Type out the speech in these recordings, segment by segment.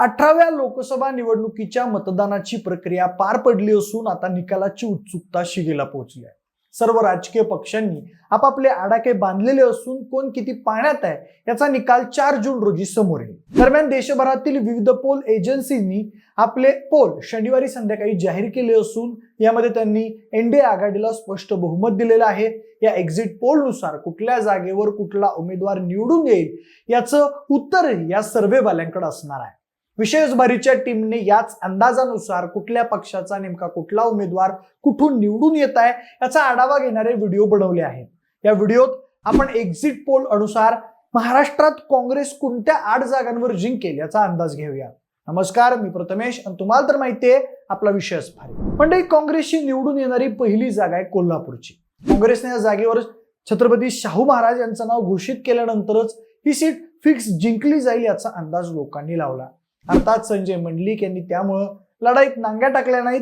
अठराव्या लोकसभा निवडणुकीच्या मतदानाची प्रक्रिया पार पडली असून आता निकालाची उत्सुकता शिगेला पोहोचली आहे. सर्व राजकीय पक्षांनी आपापले आडाके बांधलेले असून कोण किती पाण्यात आहे याचा निकाल चार जून रोजी समोर येईल. दरम्यान देशभरातील विविध पोल एजन्सींनी आपले पोल शनिवारी संध्याकाळी जाहीर केले असून यामध्ये त्यांनी एनडीए आघाडीला स्पष्ट बहुमत दिलेलं आहे. या एक्झिट पोलनुसार कुठल्या जागेवर कुठला उमेदवार निवडून येईल याचं उत्तरही या सर्व्हेवाल्यांकडे असणार आहे. विशेषभरीच्या टीमने याच अंदाजानुसार कुठल्या पक्षाचा नेमका कुठला उमेदवार कुठून निवडून येत आहे याचा आढावा घेणारे व्हिडिओ बनवले आहेत. या व्हिडिओत आपण एक्झिट पोल अनुसार महाराष्ट्रात काँग्रेस कोणत्या आठ जागांवर जिंकेल याचा अंदाज घेऊया. नमस्कार मी प्रथमेश आणि तुम्हाला तर माहितीये आपला विषयच भारी म्हणजे काँग्रेसची निवडून येणारी पहिली जागा आहे कोल्हापूरची. काँग्रेसने या जागेवर छत्रपती शाहू महाराज यांचं नाव घोषित केल्यानंतरच ही सीट फिक्स जिंकली जाईल याचा अंदाज लोकांनी लावला. अर्थात संजय मंडलिक यांनी त्यामुळं लढाईत नांग्या टाकल्या नाहीत.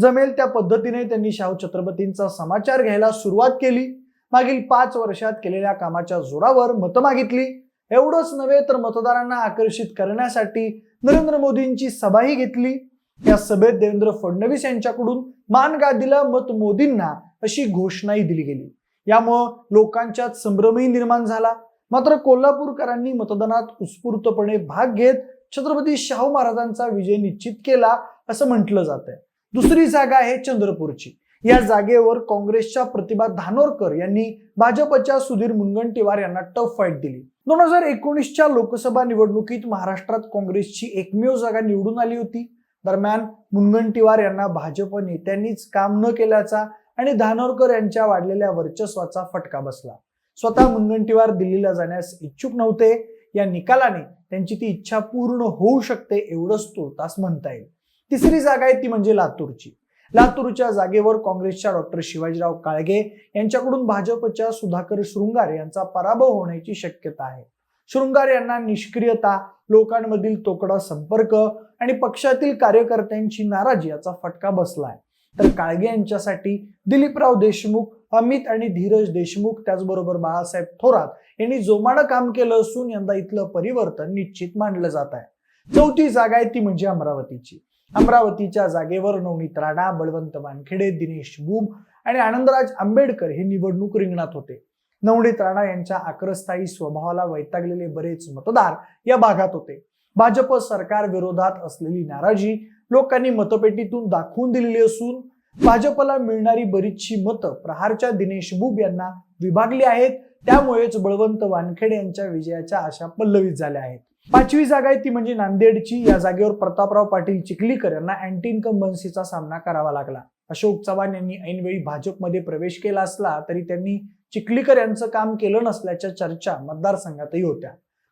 जमेल त्या पद्धतीने त्यांनी शाहू छत्रपतींचा समाचार घ्यायला सुरुवात केली. मागील पाच वर्षात केलेल्या कामाच्या जोरावर मतं मागितली. एवढंच नव्हे तर मतदारांना आकर्षित करण्यासाठी नरेंद्र मोदींची सभाही घेतली. या सभेत देवेंद्र फडणवीस यांच्याकडून मान गादीला मत मोदींना अशी घोषणाही दिली गेली. यामुळं लोकांच्यात संभ्रमही निर्माण झाला. मात्र कोल्हापूरकरांनी मतदानात उत्स्फूर्तपणे भाग घेत छत्रपती शाहू महाराजांचा विजय निश्चित केला असं म्हटलं जात आहे दुसरी जागा आहे चंद्रपूरची. या जागेवर काँग्रेसच्या प्रतिभा धानोरकर यांनी भाजपच्या सुधीर मुनगंटीवार यांना टफ फाईट दिली. दोन हजार एकोणीसच्या लोकसभा निवडणुकीत महाराष्ट्रात काँग्रेसची एकमेव जागा निवडून आली होती. दरम्यान मुनगंटीवार यांना भाजप नेत्यांनीच काम न केल्याचा आणि धानोरकर यांच्या वाढलेल्या वर्चस्वाचा फटका बसला. स्वतः मुनगंटीवार दिल्लीला जाण्यास इच्छुक नव्हते. या निकालाने त्यांची ती इच्छा पूर्ण होऊ शकते एवढंच तूर्तास म्हणता येईल. तिसरी जागा आहे ती म्हणजे लातूरची. लातूरच्या जागेवर काँग्रेसच्या डॉक्टर शिवाजीराव काळगे यांच्याकडून भाजपच्या सुधाकर शृंगारे यांचा पराभव होण्याची शक्यता आहे. शृंगारे यांना निष्क्रियता लोकांमधील तोकडा संपर्क आणि पक्षातील कार्यकर्त्यांची नाराजी याचा फटका बसलाय. तर काळगे यांच्यासाठी दिलीपराव देशमुख अमित आणि धीरज देशमुख त्याचबरोबर बाळासाहेब थोरात यांनी जोमानं काम केलं असून यंदा इथलं परिवर्तन निश्चित मानलं जात आहे. चौथी जागा आहे ती म्हणजे अमरावतीची. अमरावतीच्या जागेवर नवनीत राणा बळवंत वानखेडे दिनेश बुम आणि आनंदराज आंबेडकर हे निवडणूक रिंगणात होते. नवनीत राणा यांच्या आक्रस्तायी स्वभावाला वैतागलेले बरेच मतदार या भागात होते. भाजप सरकार विरोधात असलेली नाराजी लोकांनी मतपेटीतून दाखवून दिलेली असून भाजपला मिळणारी बरीचशी मतं प्रहारच्या दिनेश बुब यांना विभागली आहेत. त्यामुळेच बळवंत वानखेडे यांच्या विजयाच्या आशा पल्लवित झाल्या आहेत. पाचवी जागा आहे ती म्हणजे नांदेडची. या जागेवर प्रतापराव पाटील चिखलीकर यांना अँटी इन्कम्बन्सीचा सामना करावा लागला. अशोक चव्हाण यांनी ऐनवेळी भाजपमध्ये प्रवेश केला असला तरी त्यांनी चिखलीकर यांचं काम केलं नसल्याच्या चर्चा मतदारसंघातही होत्या.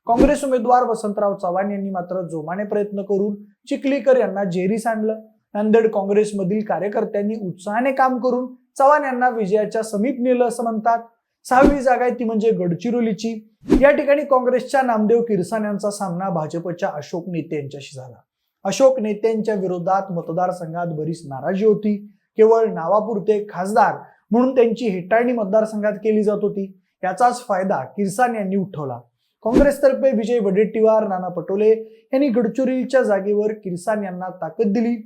काँग्रेस उमेदवार वसंतराव चव्हाण यांनी मात्र जोमाने प्रयत्न करून चिखलीकर यांना जेरीस आणलं. नांदेड काँग्रेसमधील कार्यकर्त्यांनी उत्साहाने काम करून चव्हाण यांना विजयाच्या समीप नेलं असं म्हणतात. सहावी जागा आहे ती म्हणजे गडचिरोलीची. या ठिकाणी काँग्रेसच्या नामदेव किरसान यांचा सामना भाजपच्या अशोक नेते यांच्याशी झाला. अशोक नेत्यांच्या विरोधात मतदारसंघात बरीच नाराजी होती. केवळ नावापुरते खासदार म्हणून त्यांची हेटाळणी मतदारसंघात केली जात होती. याचाच फायदा किरसान यांनी उठवला. काँग्रेसतर्फे विजय वडेट्टीवार नाना पटोले यांनी गडचिरोलीच्या जागेवर किरसान यांना ताकद दिली.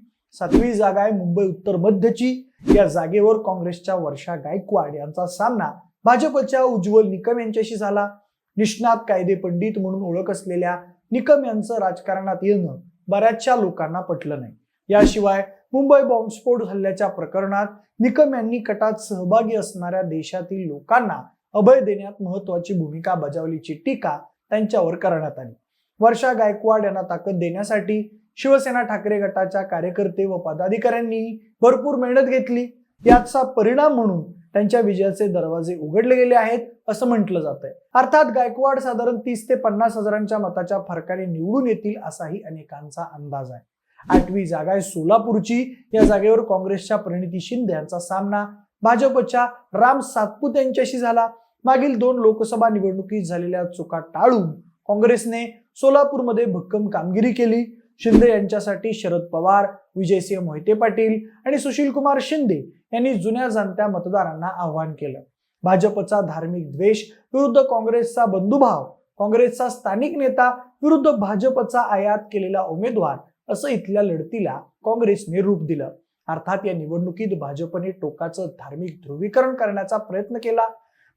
सातवी जागा आहे मुंबई उत्तर मध्यची. या जागेवर काँग्रेसच्या वर्षा गायकवाड यांचा सामना भाजपच्या उज्ज्वल निकम यांच्याशी झाला. निष्णात कायदे पंडित म्हणून ओळख असलेल्या निकम यांचं राजकारणात येणं बऱ्याचशा लोकांना पटलं नाही. याशिवाय मुंबई बॉम्बस्फोट हल्ल्याच्या प्रकरणात निकम यांनी कटात सहभागी असणाऱ्या देशातील लोकांना अभय देण्यात महत्वाची भूमिका बजावलीची टीका त्यांच्यावर करण्यात आली. वर्षा गायकवाड यांना ताकद देण्यासाठी शिवसेना ठाकरे गटाच्या कार्यकर्ते व पदाधिकाऱ्यांनी भरपूर मेहनत घेतली. याचा परिणाम म्हणून त्यांच्या विजयाचे दरवाजे उघडले गेले आहेत असं म्हटलं जात आहे अर्थात गायकवाड साधारण तीस ते पन्नास हजारांच्या मताच्या फरकाने निवडून येतील असाही अनेकांचा अंदाज आहे. आठवी जागा आहे सोलापूरची. या जागेवर काँग्रेसच्या प्रणिती शिंदे यांचा सामना भाजपच्या राम सातपुत यांच्याशी झाला. मागील दोन लोकसभा निवडणुकीत झालेल्या चुका टाळून काँग्रेसने सोलापूरमध्ये भक्कम कामगिरी केली. शिंदे यांच्यासाठी शरद पवार विजयसिंह मोहिते पाटील आणि सुशीलकुमार शिंदे यांनी जुन्या जाणत्या मतदारांना आवाहन केलं. भाजपचा धार्मिक द्वेष विरुद्ध काँग्रेसचा बंधुभाव काँग्रेसचा स्थानिक नेता विरुद्ध भाजपचा आयात केलेला उमेदवार असं इथल्या लढतीला काँग्रेसने रूप दिलं. अर्थात या निवडणुकीत भाजपने टोकाचं धार्मिक ध्रुवीकरण करण्याचा प्रयत्न केला.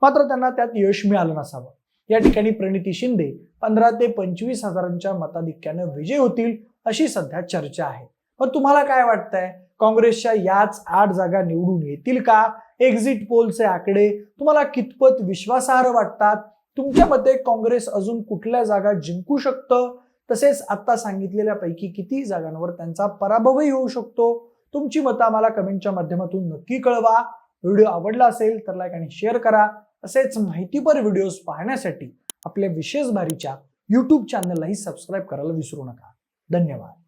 मात्र त्यांना त्यात यश मिळालं नसावं. या ठिकाणी प्रणिती शिंदे पंधरा ते पंचवीस हजारांच्या मताधिक्यानं विजय होतील अशी सध्या चर्चा आहे. पण तुम्हाला काय वाटतंय? काँग्रेसच्या याच आठ जागा निवडून येतील का? एक्झिट पोलचे आकडे तुम्हाला कितपत विश्वासार्ह वाटतात? तुमच्या मते काँग्रेस अजून कुठल्या जागा जिंकू शकतं? तसेच आता सांगितलेल्यापैकी किती जागांवर त्यांचा पराभवही होऊ शकतो? तुमची मतं आम्हाला कमेंटच्या माध्यमातून नक्की कळवा. व्हिडिओ आवडला असेल तर लाईक आणि शेअर करा. असेच माहितीपर व्हिडिओज पाहण्यासाठी आपल्या विशेष भारीच्या यूट्यूब चॅनललाही सबस्क्राईब करायला विसरू नका. धन्यवाद.